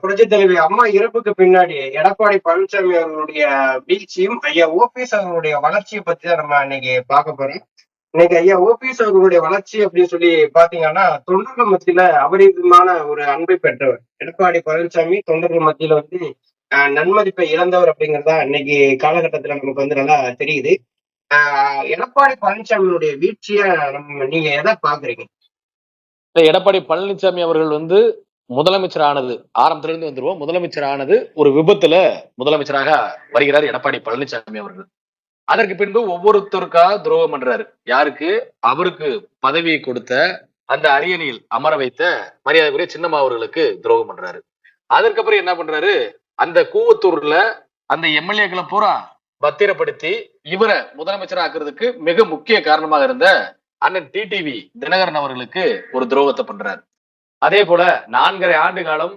புரட்சி தலைவி அம்மா இறப்புக்கு பின்னாடி எடப்பாடி பழனிசாமி அவர்களுடைய வீழ்ச்சியும் ஐயா ஓபிஎஸ் அவர்களுடைய வளர்ச்சியை பத்தி தான் நம்ம இன்னைக்கு பார்க்க போறோம். இன்னைக்கு ஐயா ஓபிஎஸ் அவர்களுடைய வளர்ச்சி அப்படின்னு சொல்லி பாத்தீங்கன்னா தொண்டர்கள் மத்தியில அபரிதமான ஒரு அன்பை பெற்றவர். எடப்பாடி பழனிசாமி தொண்டர்கள் மத்தியில வந்து ஆஹ், நன்மதிப்பை இழந்தவர் அப்படிங்கிறதா இன்னைக்கு காலகட்டத்துல நமக்கு வந்து நல்லா தெரியுது. ஆஹ், எடப்பாடி பழனிசாமியுடைய வீழ்ச்சிய நம்ம நீங்க எதை பாக்குறீங்க? எடப்பாடி பழனிசாமி அவர்கள் வந்து முதலமைச்சர் ஆனது ஆரம்பத்திலிருந்து வந்துருவோம். முதலமைச்சர் ஆனது ஒரு விபத்துல முதலமைச்சராக வருகிறார் எடப்பாடி பழனிசாமி அவர்கள். அதற்கு பின்பு ஒவ்வொருத்தருக்கா துரோகம் பண்றாரு. யாருக்கு? அவருக்கு பதவியை கொடுத்த அந்த அரியணையில் அமர வைத்த மரியாதைக்குரிய சின்னம்மா அவர்களுக்கு துரோகம் பண்றாரு. அதற்கப்புறம் என்ன பண்றாரு? அந்த கூவத்தூர்ல அந்த எம்எல்ஏக்களை பூரா பத்திரப்படுத்தி இவரை முதலமைச்சர் ஆக்குறதுக்கு மிக முக்கிய காரணமாக இருந்த அண்ணன் டிடிவி தினகரன் அவர்களுக்கு ஒரு துரோகத்தை பண்றாரு. அதே போல நான்கரை ஆண்டு காலம்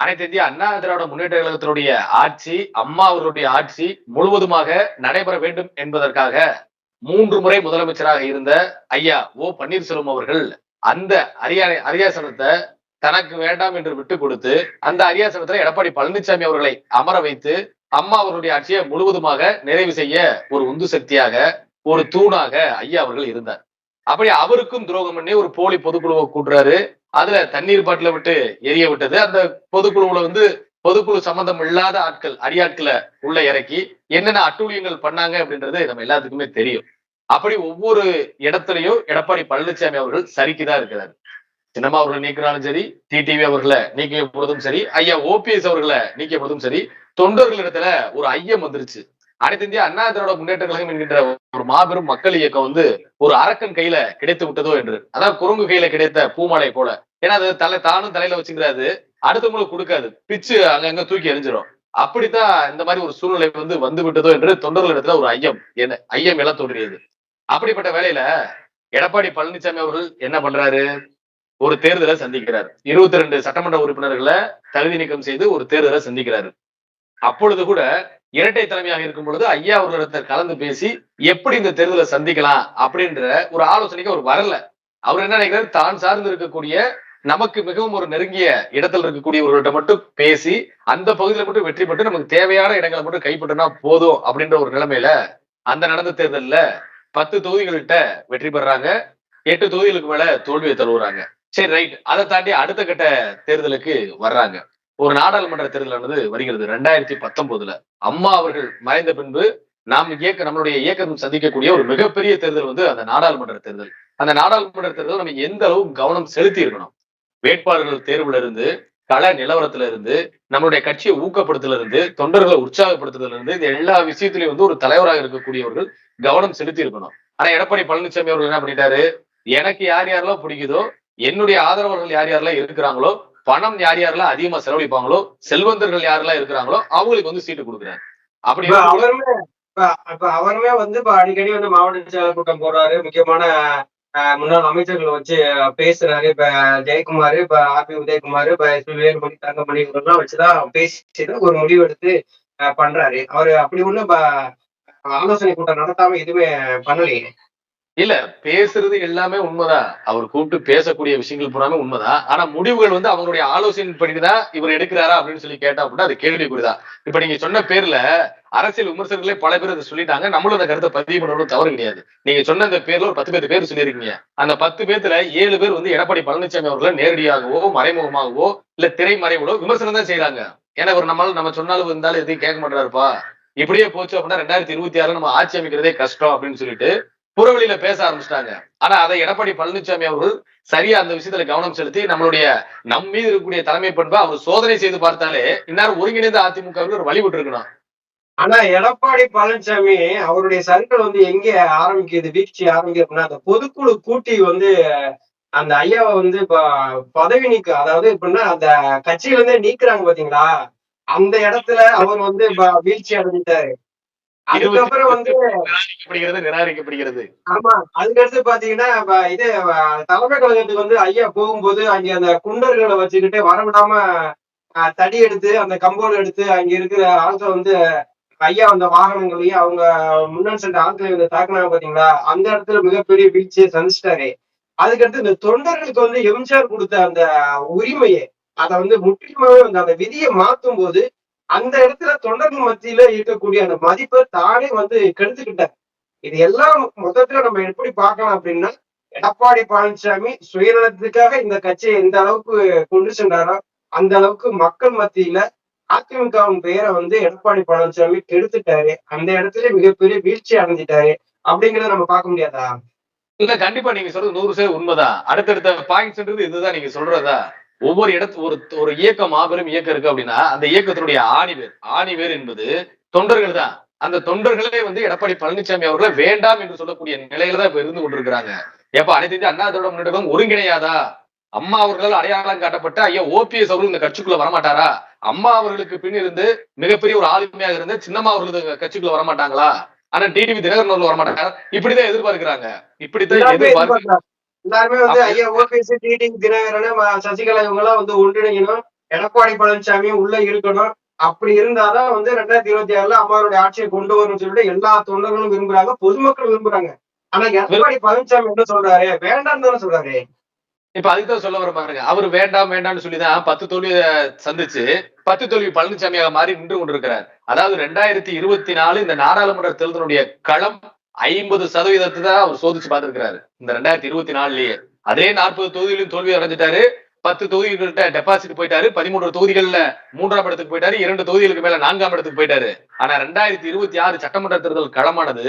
அனைத்து இந்திய அண்ணா திராவிட முன்னேற்ற கழகத்தினுடைய ஆட்சி அம்மா அவர்களுடைய ஆட்சி முழுவதுமாக நடைபெற வேண்டும் என்பதற்காக மூன்று முறை முதலமைச்சராக இருந்த ஐயா ஓ பன்னீர்செல்வம் அவர்கள் அந்த அரியானை அரியாசனத்தை தனக்கு வேண்டாம் என்று விட்டு கொடுத்து அந்த அரியாசனத்துல எடப்பாடி பழனிசாமி அவர்களை அமர வைத்து அம்மா அவர்களுடைய ஆட்சியை முழுவதுமாக நிறைவு செய்ய ஒரு உந்து சக்தியாக ஒரு தூணாக ஐயா அவர்கள் இருந்தார். அப்படி அவருக்கும் துரோகம் பண்ணி ஒரு போலி பொதுக்குழுவை கூட்டுறாரு. அதுல தண்ணீர் பாட்டில விட்டு எரிய விட்டது. அந்த பொதுக்குழுவுல வந்து பொதுக்குழு சம்பந்தம் இல்லாத ஆட்கள் அடியாட்களை உள்ள இறக்கி என்னென்ன அட்டூழியங்கள் பண்ணாங்க அப்படின்றது நம்ம எல்லாத்துக்குமே தெரியும். அப்படி ஒவ்வொரு இடத்துலயும் எடப்பாடி பழனிசாமி அவர்கள் சரிக்குதான் இருக்கிறார். சின்னமா அவர்களை நீக்கினாலும் சரி டிடிவி அவர்களை நீக்கிய பொழுதும் சரி ஐயா ஓபிஎஸ் அவர்களை நீக்கிய பொழுதும் சரி தொண்டர்களிடத்துல ஒரு ஐயம் வந்துருச்சு. அனைத்து இந்திய அண்ணா திராவிட முன்னேற்ற கழகம் என்கின்ற ஒரு மாபெரும் மக்கள் இயக்கம் வந்து ஒரு அரக்கன் கையில கிடைத்து விட்டதோ என்று. அதான் குரங்கு கையில கிடைத்த பூமாலை போல. ஏன்னா அது தலை தானும் தலையில வச்சுக்கிறாது அடுத்தவங்களுக்கு கொடுக்காது. பிச்சு அங்கங்க தூக்கி எரிஞ்சிடும் அப்படித்தான் இந்த மாதிரி ஒரு சூழ்நிலை வந்து வந்து விட்டதோ என்று தொண்டர்களிடத்துல ஒரு ஐயம் என்ன ஐயம் எல்லாம் தோன்றியது. அப்படிப்பட்ட வேலையில எடப்பாடி பழனிசாமி அவர்கள் என்ன பண்றாரு? ஒரு தேர்தலை சந்திக்கிறார். இருபத்தி ரெண்டு சட்டமன்ற உறுப்பினர்களை தகுதி நீக்கம் செய்து ஒரு தேர்தலை சந்திக்கிறாரு. அப்பொழுது கூட இரட்டை தலைமையாக இருக்கும் பொழுது ஐயா அவர்களிடத்தில் கலந்து பேசி எப்படி இந்த தேர்தலை சந்திக்கலாம் அப்படின்ற ஒரு ஆலோசனைக்கு அவர் வரல. அவர் என்ன நினைக்கிறார்? தான் சார்ந்து இருக்கக்கூடிய நமக்கு மிகவும் ஒரு நெருங்கிய இடத்துல இருக்கக்கூடியவர்கள்ட்ட மட்டும் பேசி அந்த பகுதியில மட்டும் வெற்றி பெற்று நமக்கு தேவையான இடங்களை மட்டும் கைப்பற்றினா போதும் அப்படின்ற ஒரு நிலைமையில அந்த நடந்த தேர்தல்ல பத்து தொகுதிகள்கிட்ட வெற்றி பெறாங்க. எட்டு தொகுதிகளுக்கு மேல தோல்வியை தழுவுறாங்க. சரி ரைட் அதை தாண்டி அடுத்த கட்ட தேர்தலுக்கு வர்றாங்க. ஒரு நாடாளுமன்ற தேர்தலானது வருகிறது. ரெண்டாயிரத்தி பத்தொன்பதுல. அம்மா அவர்கள் மறைந்த பின்பு நாம் இயக்க நம்மளுடைய இயக்கம் சந்திக்கக்கூடிய ஒரு மிகப்பெரிய தேர்தல் வந்து அந்த நாடாளுமன்ற தேர்தல். அந்த நாடாளுமன்ற தேர்தல் நம்ம எந்த அளவு கவனம் செலுத்தி இருக்கணும்? வேட்பாளர்கள் தேர்வுல இருந்து கள நிலவரத்துல இருந்து நம்மளுடைய கட்சியை ஊக்கப்படுத்தல இருந்து தொண்டர்களை உற்சாகப்படுத்துறதுல இருந்து இந்த எல்லா விஷயத்திலையும் வந்து ஒரு தலைவராக இருக்கக்கூடியவர்கள் கவனம் செலுத்தி இருக்கணும். ஆனா எடப்பாடி பழனிசாமி அவர்கள் என்ன பண்ணிட்டாரு? எனக்கு யார் யாரெல்லாம் பிடிக்குதோ என்னுடைய ஆதரவாளர்கள் யார் யாரெல்லாம் இருக்கிறாங்களோ பணம் யார் யாரெல்லாம் அதிகமா செலவழிப்பாங்களோ செல்வந்தர்கள் யாரெல்லாம் இருக்கிறாங்களோ அவங்களுக்கு வந்து சீட்டு கொடுக்குறாரு. அப்படி இப்ப அவருமே இப்ப- இப்ப அவருமே வந்து இப்ப அடிக்கடி வந்து மாவட்ட செயலர் கூட்டம் போடுறாரு. முக்கியமான அஹ், முன்னாள் அமைச்சர்களை வச்சு பேசுறாரு. இப்ப ஜெயக்குமார் இப்ப ஆர் பி உதயகுமார் இப்ப எஸ் பி வேலுமணி தங்கமணி இவங்கெல்லாம் வச்சுதான் பேசிதான் ஒரு முடிவு எடுத்து பண்றாரு. அவரு அப்படி ஒண்ணு ஆலோசனை கூட்டம் நடத்தாம எதுவுமே பண்ணலையே. இல்ல பேசுறது எல்லாமே உண்மைதான். அவர் கூப்பிட்டு பேசக்கூடிய விஷயங்கள் பூராமே உண்மைதான். ஆனா முடிவுகள் வந்து அவங்களுடைய ஆலோசனைப்படிதான் இவர் எடுக்கிறாரா அப்படின்னு சொல்லி கேட்டா அப்படின்னா அது கேள்விக்குறிதான். இப்ப நீங்க சொன்ன பேர்ல அரசியல் விமர்சகர்களே பல பேர் அதை சொல்லிட்டாங்க. நம்மளும் அந்த கருத்தை பதிவு பண்ணணும் தவறு கிடையாது. நீங்க சொன்ன அந்த பேர்ல ஒரு பத்து பேர் பேர் சொல்லியிருக்கீங்க. அந்த பத்து பேர்த்துல ஏழு பேர் வந்து எடப்பாடி பழனிசாமி அவர்களை நேரடியாகவோ மறைமுகமாகவோ இல்ல திரைமறைவுகளோ விமர்சனம் தான் செய்யறாங்க ஏன்னா ஒரு நம்மளால நம்ம சொன்னாலும் இருந்தாலும் எதையும் கேட்க மாட்டாருப்பா இப்படியே போச்சு அப்படின்னா ரெண்டாயிரத்தி இருபத்தி ஆறுல நம்ம ஆட்சி அமைக்கிறதே கஷ்டம் அப்படின்னு சொல்லிட்டு புறவழியில பேச ஆரம்பிச்சிட்டாங்க. ஆனா அதை எடப்பாடி பழனிசாமி அவர்கள் சரியா அந்த விஷயத்துல கவனம் செலுத்தி நம்மளுடைய நம் மீது இருக்கக்கூடிய தலைமை பண்பை அவர் சோதனை செய்து பார்த்தாலே இந்நேரம் ஒருங்கிணைந்த அதிமுக ஒரு வழி இருக்கணும் ஆனா எடப்பாடி பழனிசாமி அவருடைய சர்க்கிள் வந்து எங்க ஆரம்பிக்குது வீழ்ச்சி ஆரம்பிக்குதுன்னா அந்த பொதுக்குழு கூட்டி வந்து அந்த ஐயாவை வந்து இப்ப பதவி நீக்கு அதாவது எப்படின்னா அந்த கட்சியில இருந்தே நீக்குறாங்க பாத்தீங்களா? அந்த இடத்துல அவர் வந்து வீழ்ச்சி அடைஞ்சிட்டாரு. அதுக்கப்புறம் வந்து நிராகரிக்கப்படுகிறது நிராகரிக்கப்படுகிறது. ஆமா. அதுக்கடுத்து பாத்தீங்கன்னா இது தலைமை கழகத்துக்கு வந்து ஐயா போகும்போது அங்க அந்த குண்டர்களை வச்சுக்கிட்டு வரவிடாம தடி எடுத்து அந்த கம்போல் எடுத்து அங்க இருக்கிற ஆட்களை வந்து ஐயா அந்த வாகனங்களையும் அவங்க முன்னாடி சென்ற ஆட்களை வந்து தாக்குனாங்க பாத்தீங்களா? அந்த இடத்துல மிகப்பெரிய வீழ்ச்சியை சந்திச்சிட்டாரு. அதுக்கடுத்து இந்த தொண்டர்களுக்கு வந்து எம்ஜிஆர் கொடுத்த அந்த உரிமையை அதை வந்து முற்றிலுமாவே வந்து அந்த விதியை மாத்தும் போது அந்த இடத்துல தொண்டர்கள் மத்தியில இருக்கக்கூடிய அந்த மதிப்பை தானே வந்து கெடுத்துக்கிட்டார். இது எல்லாம் மொத்தத்துல நம்ம எப்படி பார்க்கலாம் அப்படின்னா எடப்பாடி பழனிசாமி சுயநலத்துக்காக இந்த கட்சியை எந்த அளவுக்கு கொண்டு சென்றாரோ அந்த அளவுக்கு மக்கள் மத்தியில அதிமுகவின் பெயரை வந்து எடப்பாடி பழனிசாமி கெடுத்துட்டாரு. அந்த இடத்துல மிகப்பெரிய வீழ்ச்சி அடைஞ்சிட்டாரு. அப்படிங்கறத நம்ம பார்க்க முடியாதா? இல்ல கண்டிப்பா நீங்க சொல்றது நூறு சதவீதம் உண்மைதான். அடுத்தடுத்த பாயிண்ட்ஸ்ன்றது இதுதான் நீங்க சொல்றதா? ஒவ்வொரு இடத்து ஒரு ஒரு இயக்கம் மாபெரும் இயக்கம் இருக்கு அப்படின்னா அந்த இயக்கத்தினுடைய ஆணிவேர். ஆணிவேர் என்பது தொண்டர்கள் தான். அந்த தொண்டர்களே வந்து எடப்பாடி பழனிசாமி அவர்களை வேண்டாம் என்று சொல்லக்கூடிய நிலையில தான் இப்ப இருந்து கொண்டிருக்கிறாங்க. எப்ப அனைத்து இந்திய அண்ணா திராவிட முன்னேற்ற கழகம் ஒருங்கிணையாதா? அம்மா அவர்களால் அடையாளம் காட்டப்பட்ட ஐயா ஓபிஎஸ் அவர்கள் இந்த கட்சிக்குள்ள வரமாட்டாரா? அம்மா அவர்களுக்கு பின் இருந்து மிகப்பெரிய ஒரு ஆளுமையாக இருந்து சின்னம்மா அவர்கள் இந்த கட்சிக்குள்ள வரமாட்டாங்களா? ஆனா டிடிவி தினகரன் அவர்கள் வரமாட்டாங்க இப்படிதான் எதிர்பார்க்கிறாங்க. இப்படித்தான் எதிர்பார்க்கறாங்க. எல்லாருமே வந்து ஐயா ஓபிஎஸ் டிடி தினகரன் சசிகலா இவங்க எல்லாம் வந்து ஒன்றிணைக்கணும் எடப்பாடி பழனிசாமி உள்ள இருக்கணும். அப்படி இருந்தாதான் வந்து ரெண்டாயிரத்தி இருபத்தி ஆறுல அம்மாவுடைய ஆட்சியை கொண்டு வரும்னு சொல்லிட்டு எல்லா தொண்டர்களும் விரும்புறாங்க பொதுமக்கள் விரும்புறாங்க. ஆனா எடப்பாடி பழனிசாமி என்ன சொல்றாரு? வேண்டாம் தானே சொல்றாரு. இப்ப அதுக்கு தான் சொல்ல வர பாருங்க. அவர் வேண்டாம் வேண்டாம்னு சொல்லிதான் பத்து தோல்வியை சந்திச்சு பத்து தோல்வி பழனிசாமியாக மாறி நின்று கொண்டிருக்கிறார். அதாவது ரெண்டாயிரத்தி இருபத்தி நாலு இந்த நாடாளுமன்ற தேர்தலுடைய களம் ஐம்பது சதவீதத்தை தான் அவர் சோதிச்சு பார்த்திருக்கிறாரு. இந்த ரெண்டாயிரத்தி இருபத்தி நாலுலயே. அதே நாற்பது தொகுதிகளிலும் தோல்வி அடைஞ்சிட்டாரு. பத்து தொகுதிகள்கிட்ட டெபாசிட் போயிட்டாரு. பதிமூன்று தொகுதிகள்ல மூன்றாம் இடத்துக்கு போயிட்டாரு. இரண்டு தொகுதிகளுக்கு மேல நான்காம் இடத்துக்கு போயிட்டாரு. ஆனா ரெண்டாயிரத்தி இருபத்தி ஆறு சட்டமன்ற தேர்தல் களமானது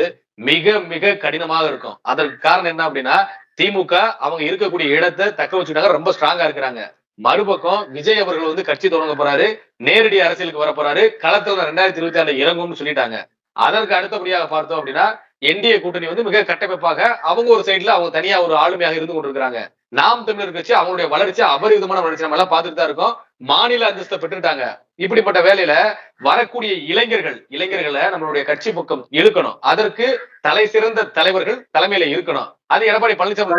மிக மிக கடினமாக இருக்கும். அதற்கு காரணம் என்ன அப்படின்னா திமுக அவங்க இருக்கக்கூடிய இடத்தை தக்க வச்சுக்கிட்டாங்க. ரொம்ப ஸ்ட்ராங்கா இருக்கிறாங்க. மறுபக்கம் விஜய் அவர்கள் வந்து கட்சி தொடங்க போறாரு. நேரடி அரசியலுக்கு வர போறாரு களத்துல ரெண்டாயிரத்தி இருபத்தி ஆறுல இறங்கும்னு சொல்லிட்டாங்க. அதற்கு அடுத்தபடியாக பார்த்தோம் அப்படின்னா என்டிஏ கூட்டணி வந்து மிக கட்டமைப்பாக அவங்க ஒரு சைடுல அவங்க தனியா ஒரு ஆளுமையாக இருந்து கொண்டிருக்கிறாங்க. நாம் தமிழர் கட்சி அவங்களுடைய வளர்ச்சி அபரிவிதமான வளர்ச்சி நம்ம எல்லாம் பார்த்துட்டு தான் இருக்கோம். மாநில அந்தஸ்தை பெற்றுட்டாங்க இப்படிப்பட்ட வேலையில வரக்கூடிய இளைஞர்கள் இளைஞர்களை நம்மளுடைய கட்சி பக்கம் இழுக்கணும். அதற்கு தலை சிறந்த தலைவர்கள் தலைமையில இருக்கணும். அது எடப்பாடி பழனிசாமி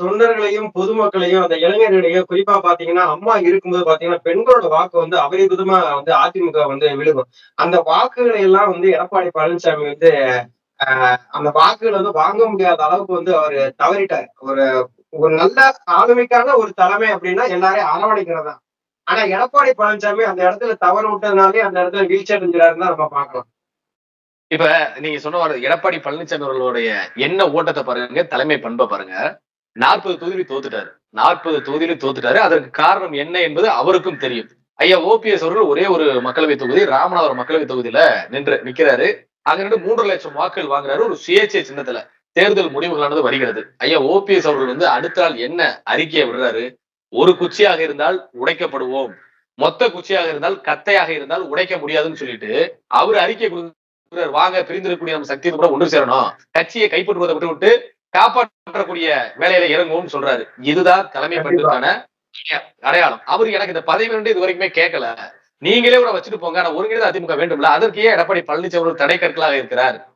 தொண்டர்களையும் பொதுமக்களையும் அந்த இளைஞர்களையும் குறிப்பா பாத்தீங்கன்னா அம்மா இருக்கும்போது பாத்தீங்கன்னா பெண்களோட வாக்கு வந்து அபரிவிதமா வந்து அதிமுக வந்து விழுகும். அந்த வாக்குகளை எல்லாம் வந்து எடப்பாடி பழனிசாமி வந்து அந்த வாக்குகளை வந்து வாங்க முடியாத அளவுக்கு வந்து அவர் தவறிட்டார். ஒரு ஒரு நல்ல ஆளுமைக்கான ஒரு தலைமை அப்படின்னா எல்லாரையும் அரவணைக்கிறதா? ஆனா எடப்பாடி பழனிசாமி அந்த இடத்துல தவறு விட்டதுனாலே அந்த இடத்துல வீழ்ச்சி அடைஞ்சிடாருன்னு தான் நம்ம பாக்கலாம் இப்ப நீங்க சொன்ன எடப்பாடி பழனிசாமி அவர்களுடைய என்ன ஓட்டத்தை பாருங்க தலைமை பண்பை பாருங்க. நாற்பது தொகுதி தோத்துட்டாரு. நாற்பது தொகுதியில தோத்துட்டாரு. அதற்கு காரணம் என்ன என்பது அவருக்கும் தெரியும். ஐயா ஓபிஎஸ் அவர்கள் ஒரே ஒரு மக்களவை தொகுதி ராமநாதபுரம் மக்களவை தொகுதியில நின்று நிக்கிறாரு. அங்க நின்று மூன்று லட்சம் வாக்குகள் வாங்குறாரு. ஒரு சுயேட்சை சின்னத்துல. தேர்தல் முடிவுகளானது வருகிறது. ஐயா ஓபிஎஸ் அவர்கள் வந்து அடுத்த நாள் என்ன அறிக்கையை விடுறாரு? ஒரு குச்சியாக இருந்தால் உடைக்கப்படுவோம். மொத்த குச்சியாக இருந்தால் கத்தையாக இருந்தால் உடைக்க முடியாதுன்னு சொல்லிட்டு அவர் அறிக்கை கொடுக்கிறார். வாங்க பிரிந்திருக்கக்கூடிய நம்ம சக்தி கூட ஒன்று சேரணும். கட்சியை கைப்பற்றுவதை விட்டு விட்டு காப்பாற்றக்கூடிய வேலையில இறங்குவோம்னு சொல்றாரு. இதுதான் தலைமை பண்புக்கான அடையாளம். அவர் எனக்கு இந்த பதவி வேண்டு இது வரைக்குமே கேட்கல. நீங்களே கூட வச்சுட்டு போங்க. ஆனா ஒருங்கிணைந்த அதிமுக வேண்டும்ல. அதற்கு ஏன் எடப்பாடி பழனிசாமி தடை கற்களாக இருக்கிறார்.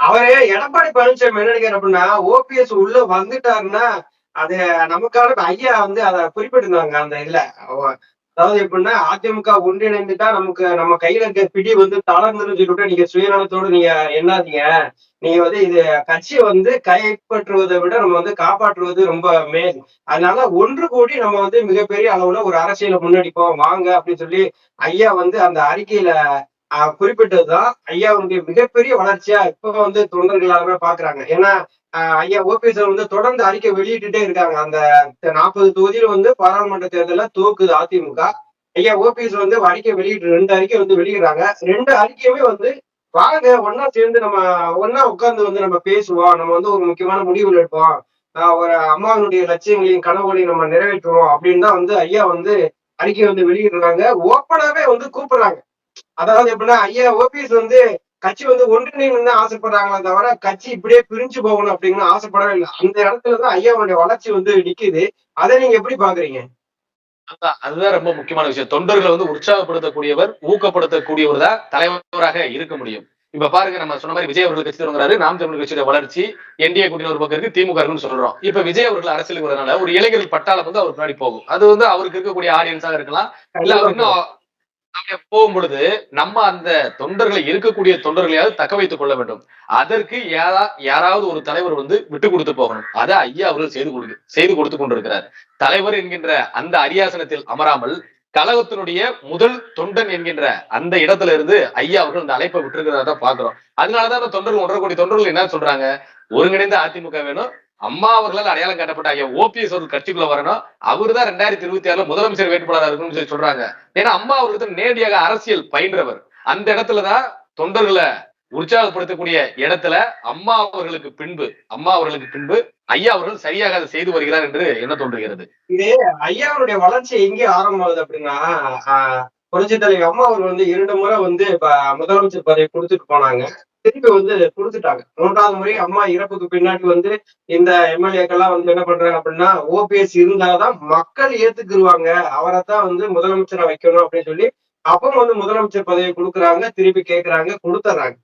அவரு எடப்பாடி பழனிசாமி என்ன நினைக்கிறார் அப்படின்னா ஓபிஎஸ் உள்ள வந்துட்டாருன்னா அது நமக்கான ஐயா வந்து அத குறிப்பிட்டிருந்தாங்க அந்த இதுல. அவ- அதாவது எப்படின்னா அதிமுக ஒன்றிணைந்துட்டா நமக்கு நம்ம கையில இருக்க பிடி வந்து தளர்ந்துன்னு சொல்லிட்டு நீங்க சுயநலத்தோடு நீங்க என்னாதீங்க நீங்க வந்து இது கட்சியை வந்து கைப்பற்றுவதை விட நம்ம வந்து காப்பாற்றுவது ரொம்ப மேல். அதனால ஒன்று கூடி நம்ம வந்து மிகப்பெரிய அளவுல ஒரு அரசியலை முன்னெடுப்போம் வாங்க அப்படின்னு சொல்லி ஐயா வந்து அந்த அறிக்கையில குறிப்பிட்டதுதான் ஐயா ஐயாவுடைய மிகப்பெரிய வளர்ச்சியா இப்ப வந்து தொண்டர்கள் எல்லாருமே பாக்குறாங்க. ஏன்னா ஐயா ஓபிஎஸ் வந்து தொடர்ந்து அறிக்கை வெளியிட்டுட்டே இருக்காங்க. அந்த நாற்பது தொகுதியில வந்து பாராளுமன்ற தேர்தலில் தோக்குது அதிமுக. ஐயா ஓபிஎஸ் வந்து அறிக்கை வெளியிட்டு ரெண்டு அறிக்கை வந்து வெளியிடுறாங்க. ரெண்டு அறிக்கையுமே வந்து வாங்க ஒன்னா சேர்ந்து நம்ம ஒன்னா உட்கார்ந்து வந்து நம்ம பேசுவோம். நம்ம வந்து ஒரு முக்கியமான முடிவுகள் எடுப்போம். ஒரு அம்மாவினுடைய லட்சியங்களையும் கனவுகளையும் நம்ம நிறைவேற்றுவோம் அப்படின்னு தான் வந்து ஐயா வந்து அறிக்கை வந்து வெளியிடுறாங்க. ஓப்பனாவே வந்து கூப்பிடுறாங்க. அதாவது எப்படின்னா ஐயா ஓபிஎஸ் வந்து கட்சி வந்து ஒன்றிணைன்னு ஆசைப்படுறாங்களே தவிர கட்சி இப்படியே பிரிஞ்சு போகணும் அப்படின்னு ஆசைப்படவே இல்லை. அந்த இடத்துலதான் ஐயாவுடைய வளர்ச்சி வந்து நிக்குது. அதை நீங்க எப்படி பாக்குறீங்க? அதான் அதுதான் ரொம்ப முக்கியமான விஷயம். தொண்டர்களை வந்து உற்சாகப்படுத்தக்கூடியவர் ஊக்கப்படுத்தக்கூடியவர் தான் தலைவராக இருக்க முடியும். இப்ப பாருங்க நம்ம சொன்ன மாதிரி விஜய் அவர்கள் கட்சி தொடங்குறாரு நாம் தமிழ் கட்சியோட வளர்ச்சி என்டிஏ கூட்டணி ஒரு பக்கம் இருக்கு திமுக இருக்குன்னு சொல்றோம். இப்ப விஜய் அவர்கள் அரசியலுக்கு வரதுனால ஒரு இளைஞர்கள் பட்டாளம் வந்து அவர் முன்னாடி போகும். அது வந்து அவருக்கு இருக்கக்கூடிய ஆடியன்ஸாக இருக்கலாம். இல்ல அவர் போகும் பொழுது நம்ம அந்த தொண்டர்களை இருக்கக்கூடிய தொண்டர்களையாவது தக்க வைத்துக் கொள்ள வேண்டும். அதற்கு யாரா யாராவது ஒரு தலைவர் வந்து விட்டு கொடுத்து போகணும். அதை ஐயா அவர்கள் செய்து கொடுக்க செய்து கொடுத்து கொண்டிருக்கிறார். தலைவர் என்கின்ற அந்த அரியாசனத்தில் அமராமல் கழகத்தினுடைய முதல் தொண்டன் என்கின்ற அந்த இடத்துல இருந்து ஐயா அவர்கள் அந்த அழைப்பை விட்டுருக்கிறதா பாக்குறோம் அதனாலதான் அந்த தொண்டர்கள் ஒன்றரை கோடி தொண்டர்கள் என்ன சொல்றாங்க? ஒருங்கிணைந்த அதிமுக வேணும் அம்மா அவர்களால் அடையாளம் காட்டப்பட்ட ஐயா ஓபிஎஸ் அவர்கள் கட்சிக்குள்ள வரணும். அவர்தான் ரெண்டாயிரத்தி இருபத்தி ஆறுல முதலமைச்சர் வேட்பாளராக இருக்கணும்னு சொல்லி சொல்றாங்க. ஏன்னா அம்மா அவர்களுக்கு நேரடியாக அரசியல் பயின்றவர். அந்த இடத்துலதான் தொண்டர்களை உற்சாகப்படுத்தக்கூடிய இடத்துல அம்மா அவர்களுக்கு பின்பு அம்மா அவர்களுக்கு பின்பு ஐயா அவர்கள் சரியாக அதை செய்து வருகிறார் என்று என்ன தோன்றுகிறது? இதே ஐயா அவருடைய வளர்ச்சி எங்கே ஆரம்பமாகுது அப்படின்னா ஆஹ், புரட்சித் அம்மா அவர்கள் வந்து இரண்டு முறை வந்து முதலமைச்சர் பதவி கொடுத்துட்டு போனாங்க. திருப்பி வந்து கொடுத்துட்டாங்க. மூன்றாவது முறை அம்மா இறப்புக்கு பின்னாடி வந்து இந்த எம்எல்ஏக்கெல்லாம் வந்து என்ன பண்றாங்க அப்படின்னா ஓபிஎஸ் இருந்தாதான் மக்கள் ஏத்துக்குருவாங்க. அவரைத்தான் வந்து முதலமைச்சரை வைக்கணும் அப்படின்னு சொல்லி அப்பவும் வந்து முதலமைச்சர் பதவி கொடுக்குறாங்க. திருப்பி கேட்கறாங்க கொடுத்துறாங்க.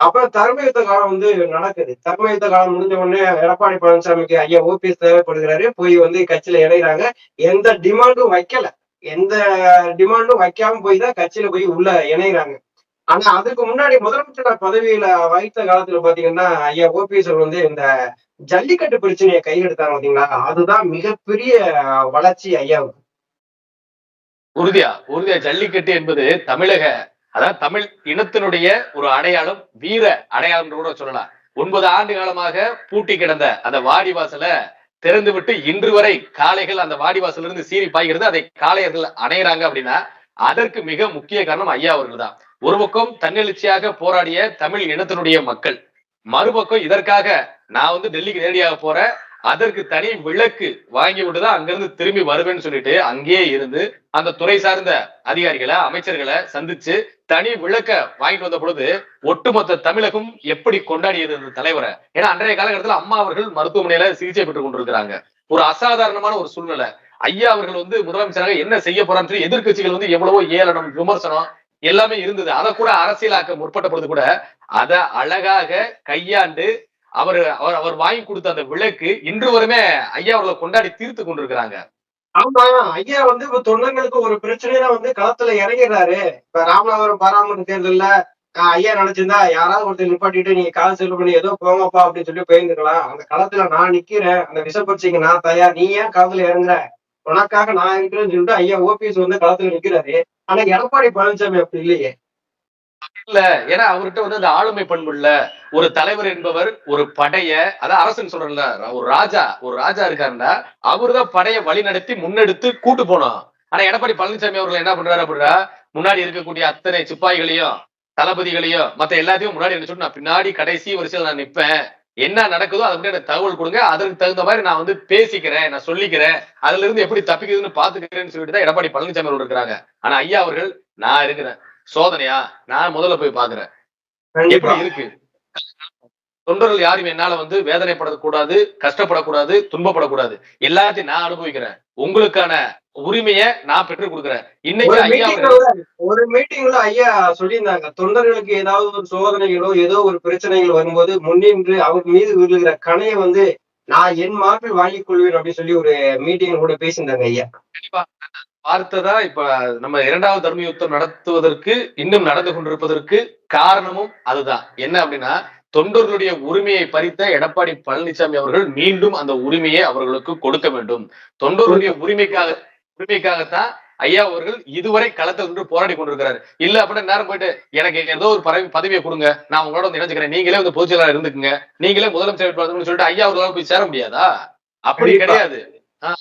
அப்புறம் தர்மயுத்த காலம் வந்து நடக்குது. தர்மயுத்த காலம் முடிஞ்ச உடனே எடப்பாடி பழனிசாமிக்கு ஐயா ஓபிஎஸ் தேவைப்படுகிறாரு. போய் வந்து கட்சியில இணைகிறாங்க. எந்த டிமாண்டும் வைக்கல. எந்த டிமாண்டும் வைக்காம போய் தான் கட்சியில போய் உள்ள இணைகிறாங்க. ஆனா அதுக்கு முன்னாடி முதலமைச்சர் பதவியில வைத்த காலத்துல பாத்தீங்கன்னா ஐயா ஓபிஎஸ் வந்து இந்த ஜல்லிக்கட்டு பிரச்சனையை கையெடுத்தாங்க பாத்தீங்களா? அதுதான் மிகப்பெரிய வளர்ச்சி ஐயாவுக்கு உறுதியா? உறுதியா? ஜல்லிக்கட்டு என்பது தமிழக அதாவது தமிழ் இனத்தினுடைய ஒரு அடையாளம் வீர அடையாளம் கூட சொல்லலாம். ஒன்பது ஆண்டு காலமாக பூட்டி கிடந்த அந்த வாடி வாசல திறந்து விட்டு இன்று வரை காளைகள் அந்த வாடிவாசல்ல இருந்து சீறி பாய்கிறது. அதை காளையர்கள் அடையிறாங்க அப்படின்னா அதற்கு மிக முக்கிய காரணம் ஐயா அவர்கள் தான். ஒரு பக்கம் தன்னெழுச்சியாக போராடிய தமிழ் இனத்தினுடைய மக்கள் மறுபக்கம் இதற்காக நான் வந்து டெல்லிக்கு நேரடியாக போறேன் அதற்கு தனி விளக்கு வாங்கி விட்டுதான் அங்கிருந்து திரும்பி வருவேன்னு சொல்லிட்டு அங்கேயே இருந்து அந்த துறை சார்ந்த அதிகாரிகளை அமைச்சர்களை சந்திச்சு தனி விளக்க வாங்கிட்டு வந்த பொழுது ஒட்டுமொத்த தமிழகம் எப்படி கொண்டாடியது அந்த தலைவரை? ஏன்னா அன்றைய காலகட்டத்தில் அம்மா அவர்கள் மருத்துவமனையில சிகிச்சை பெற்றுக் கொண்டிருக்கிறாங்க. ஒரு அசாதாரணமான ஒரு சூழ்நிலை. ஐயா அவர்கள் வந்து முதலமைச்சராக என்ன செய்ய போறான்னு சொல்லி எதிர்க்கட்சிகள் வந்து எவ்வளவோ ஏளனம் விமர்சனம் எல்லாமே இருந்தது. அதை கூட அரசியலாக்க முற்பட்ட பொழுது கூட அதை அழகாக கையாண்டு அவர் அவர் அவர் வாங்கி கொடுத்த அந்த விளக்கு இன்று வரைமே ஐயா அவர்களை கொண்டாடி தீர்த்து கொண்டிருக்கிறாங்க. ஆமா ஐயா வந்து இப்ப தொண்டர்களுக்கு ஒரு பிரச்சனையில வந்து களத்துல இறங்கிடுறாரு. இப்ப ராமநாதபுரம் பாராளுமன்ற தேர்தல்ல ஐயா நினைச்சிருந்தா யாராவது ஒருத்தர் நிப்பாட்டிட்டு நீங்க காசு செல்வ பண்ணி ஏதோ போங்கப்பா அப்படின்னு சொல்லி போயிருந்துக்கலாம். அந்த களத்துல நான் நிக்கிறேன். அந்த விஷப்பரிச்சைக்கு நான் தயார். நீ ஏன் களத்துல இறங்குற? உனக்காக நான் இருக்கிறேன்னு சொல்லிட்டு ஐயா ஓபிஎஸ் வந்து களத்துல நிக்கிறாரு. ஆனா எடப்பாடி பழனிசாமி அப்படி இல்லையே. இல்ல ஏன்னா அவர்கிட்ட வந்து அந்த ஆளுமை பண்பு இல்ல. ஒரு தலைவர் என்பவர் ஒரு படைய அதான் அரசன் சொல்றேன்ல ஒரு ராஜா ஒரு ராஜா இருக்காருன்னா அவர்தான் படைய வழி நடத்தி முன்னெடுத்து கூட்டு போனோம் ஆனா எடப்பாடி பழனிசாமி அவர்கள் என்ன பண்றாரு அப்படின்னா முன்னாடி இருக்கக்கூடிய அத்தனை சிப்பாய்களையும் தளபதிகளையும் மத்த எல்லாத்தையும் முன்னாடி என்ன சொல்லி நான் பின்னாடி கடைசி வரிசையில் நான் நிப்பேன். என்ன நடக்குதோ அதை மட்டும் எனக்கு தகவல் கொடுங்க. அதற்கு தகுந்த மாதிரி நான் வந்து பேசிக்கிறேன் நான் சொல்லிக்கிறேன். அதுல இருந்து எப்படி தப்பிக்குதுன்னு பாத்துக்கிறேன்னு சொல்லிட்டு தான் எடப்பாடி பழனிசாமி அவர்கள் இருக்கிறாங்க. ஆனா ஐயா அவர்கள் நான் இருக்கிறேன். சோதனையா? நான் முதல்ல போய் பாக்குறேன் எப்படி இருக்கு? தொண்டர்கள் யாரும் என்னால வந்து வேதனைப்படக்கூடாது கஷ்டப்படக்கூடாது துன்பப்படக்கூடாது. எல்லாத்தையும் நான் அனுபவிக்கிறேன். உங்களுக்கான உரிமையை நான் பெற்றுக் கொடுக்குறேன். இன்னைக்கு ஒரு ஐயா மீட்டிங்ல ஐயா சொல்லியிருந்தாங்க. தொண்டர்களுக்கு ஏதாவது ஒரு சோதனைகளோ ஏதோ ஒரு பிரச்சனைகள் வரும்போது முன்னின்று அவர் மீது விழுகிற கணையை வந்து நான் என் மார்பில் வாங்கிக் கொள்வேன் அப்படின்னு சொல்லி ஒரு மீட்டிங் கூட பேசியிருந்தாங்க ஐயா. பார்த்ததா இப்ப நம்ம இரண்டாவது தர்ம யுத்தம் நடத்துவதற்கு இன்னும் நடந்து கொண்டிருப்பதற்கு காரணமும் அதுதான். என்ன அப்படின்னா தொண்டர்களுடைய உரிமையை பறித்த எடப்பாடி பழனிசாமி அவர்கள் மீண்டும் அந்த உரிமையை அவர்களுக்கு கொடுக்க வேண்டும். தொண்டர்களுடைய உரிமைக்காக உரிமைக்காகத்தான் ஐயா அவர்கள் இதுவரை களத்தில் நின்று போராடி கொண்டிருக்கிறாரு. இல்ல அப்படின்னா நேரம் போயிட்டு எனக்கு ஏதோ ஒரு பதவி பதவியை கொடுங்க. நான் உங்களோட வந்து இணைஞ்சுக்கிறேன். நீங்களே வந்து பொதுச் செயலாளர் இருந்துக்குங்க. நீங்களே முதலமைச்சர் சொல்லிட்டு ஐயா அவர்களால போய் சேர முடியாதா? அப்படி. கிடையாது.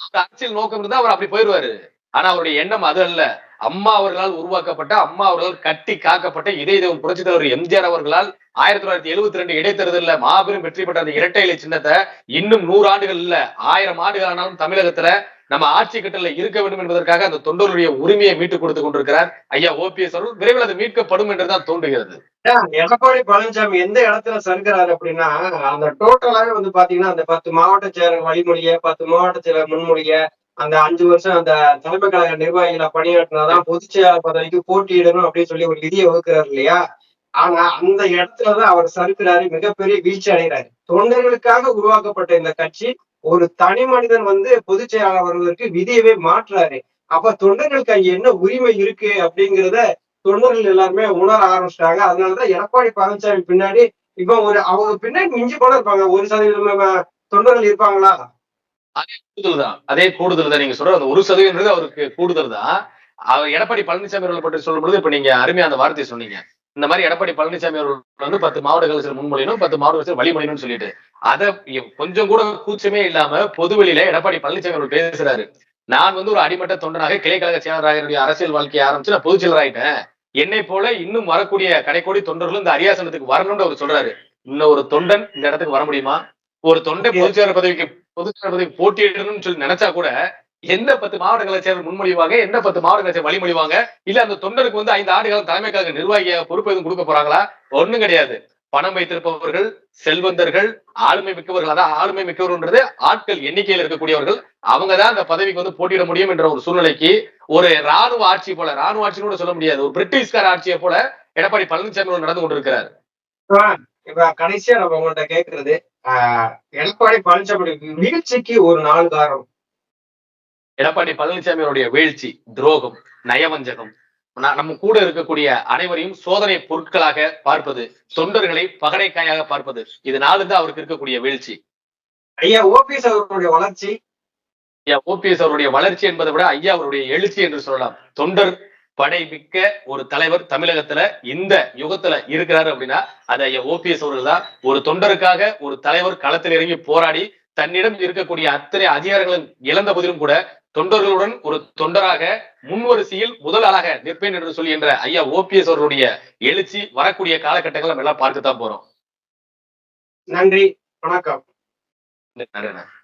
அரசியல் நோக்கம் இருந்தா அவர் அப்படி போயிருவாரு ஆனா அவருடைய எண்ணம் அது அல்ல. அம்மா அவர்களால் உருவாக்கப்பட்ட அம்மா அவர்களால் கட்டி காக்கப்பட்ட இதய தெய்வம் புரட்சி தலைவர் எம்ஜிஆர் அவர்களால் ஆயிரத்தி தொள்ளாயிரத்தி எழுபத்தி ரெண்டு இடைத்தேர்தலில் மாபெரும் வெற்றி பெற்ற அந்த இரட்டை இலை சின்னத்தை இன்னும் நூறு ஆண்டுகள் இல்ல ஆயிரம் ஆண்டுகள் ஆனாலும் தமிழகத்துல நம்ம ஆட்சி கட்டல இருக்க வேண்டும் என்பதற்காக அந்த தொண்டருடைய உரிமையை மீட்டுக் கொடுத்து கொண்டிருக்கிறார் ஐயா ஓபிஎஸ் அவர்கள். விரைவில் அது மீட்கப்படும் என்றுதான் தோன்றுகிறது. எடப்பாடி பழனிசாமி எந்த இடத்துல சருகிறாரு அப்படின்னா அந்த டோட்டலாவே வந்து பாத்தீங்கன்னா அந்த பத்து மாவட்ட செயலர் வழிமொழிய பத்து மாவட்ட செயலர் முன்மொழிய அந்த அஞ்சு வருஷம் அந்த தலைமை கழக நிர்வாகிகளை பணியாற்றினாதான் பொதுச் செயலாளர் பதவிக்கு போட்டியிடணும் அப்படின்னு சொல்லி ஒரு விதியை வகுக்கிறார் இல்லையா? ஆனா அந்த இடத்துலதான் அவர் சறுக்கிறாரு மிகப்பெரிய வீழ்ச்சி அடைகிறாரு. தொண்டர்களுக்காக உருவாக்கப்பட்ட இந்த கட்சி ஒரு தனி மனிதன் வந்து பொதுச் செயலாளர் வருவதற்கு விதியவே மாற்றுறாரு. அப்ப தொண்டர்களுக்கு அங்க என்ன உரிமை இருக்கு அப்படிங்கிறத தொண்டர்கள் எல்லாருமே உணர ஆரம்பிச்சிட்டாங்க. அதனாலதான் எடப்பாடி பழனிசாமி பின்னாடி இப்ப ஒரு அவங்க பின்னாடி மிஞ்சி போல இருப்பாங்க. ஒரு சதவீதம் தொண்டர்கள் இருப்பாங்களா? கூடுதல் தான். அதே கூடுதல் தான் நீங்க சொல்ற அந்த ஒரு சதவீதம் அவருக்கு கூடுதல் தான். அவர் எடப்பாடி பழனிசாமி அவர்கள் பற்றி சொல்லும் பொழுது இப்ப நீங்க அருமையா அந்த வார்த்தையை சொன்னீங்க. இந்த மாதிரி எடப்பாடி பழனிசாமி அவர்கள் வந்து பத்து மாவட்ட கலைச்சல் முன்மொழியணும் பத்து மாவட்ட கலைச்சல் வழிமொழியணும்னு சொல்லிட்டு. அத கொஞ்சம் கூட கூச்சமே இல்லாம பொதுவெளியில எடப்பாடி பழனிசாமி அவர்கள் பேசுறாரு. நான் வந்து ஒரு அடிமட்ட தொண்டனாக கிளை கழக செயலராக என்னுடைய அரசியல் வாழ்க்கையை ஆரம்பிச்சு நான் பொதுச் செயலராயிட்டேன் என்னை போல இன்னும் வரக்கூடிய கடைக்கோடி தொண்டர்களும் இந்த அரியாசனத்துக்கு வரணும்னு அவர் சொல்றாரு. இன்னும் ஒரு தொண்டன் இந்த இடத்துக்கு வர முடியுமா? ஒரு தொண்டை பொதுச் செயலர் பதவிக்கு பொதுச் போட்டியிடணும்னு சொல்லி நினைச்சா கூட எந்த பத்து மாவட்ட கலைச்சேர் முன்மொழிவாங்க எந்த பத்து மாவட்ட கலைச்சர் வழிமொழிவாங்க இல்ல அந்த தொண்டருக்கு வந்து ஐந்து ஆண்டுகள் தலைமைக்காக கழக நிர்வாகிய பொறுப்பு எதுவும் கொடுக்க போறாங்களா? ஒண்ணும் கிடையாது. பணம் வைத்திருப்பவர்கள் செல்வந்தர்கள் ஆளுமை மிக்கவர்கள் அதான் ஆளுமை மிக்கவர்கள்ன்றது ஆட்கள் எண்ணிக்கையில் இருக்கக்கூடியவர்கள் அவங்கதான் அந்த பதவிக்கு வந்து போட்டியிட முடியும் என்ற ஒரு சூழ்நிலைக்கு ஒரு ராணுவ ஆட்சி போல ராணுவ ஆட்சி கூட சொல்ல முடியாது. ஒரு பிரிட்டிஷ்கார ஆட்சியை போல எடப்பாடி பழனிசாமி நடந்து கொண்டிருக்கிறார். இப்ப கடைசியா நம்ம உங்கள்ட்ட கேக்குறது ஆஹ், எடப்பாடி பழனிசாமி வீழ்ச்சிக்கு ஒரு நாள் காரணம். எடப்பாடி பழனிசாமி அவருடைய வீழ்ச்சி துரோகம் நயவஞ்சகம். நம்ம கூட இருக்கக்கூடிய அனைவரையும் சோதனை பொருட்களாக பார்ப்பது தொண்டர்களை பகடைக்காயாக பார்ப்பது இது நாலு தான் அவருக்கு இருக்கக்கூடிய வீழ்ச்சி. ஐயா ஓபிஎஸ் அவர்களுடைய வளர்ச்சி. ஐயா ஓபிஎஸ் அவருடைய வளர்ச்சி என்பதை விட ஐயா அவருடைய எழுச்சி என்று சொல்லலாம். தொண்டர் படை மிக்க ஒரு தலைவர் தமிழகத்துல இந்த யுகத்துல இருக்கிறாரு அப்படின்னா அது ஐயா ஓபிஎஸ் அவர்கள் தான் ஒரு தொண்டருக்காக ஒரு தலைவர் களத்தில் இறங்கி போராடி தன்னிடம் இருக்கக்கூடிய அத்தனை அதிகாரங்களும் இழந்த போதிலும் கூட தொண்டர்களுடன் ஒரு தொண்டராக முன்வரிசையில் முதல் ஆளாக நிற்பேன் என்று சொல்லுகின்ற ஐயா ஓபிஎஸ் அவர்களுடைய எழுச்சி வரக்கூடிய காலகட்டங்களை நம்ம எல்லாம் பார்க்கத்தான் போறோம். நன்றி வணக்கம். நன்றி.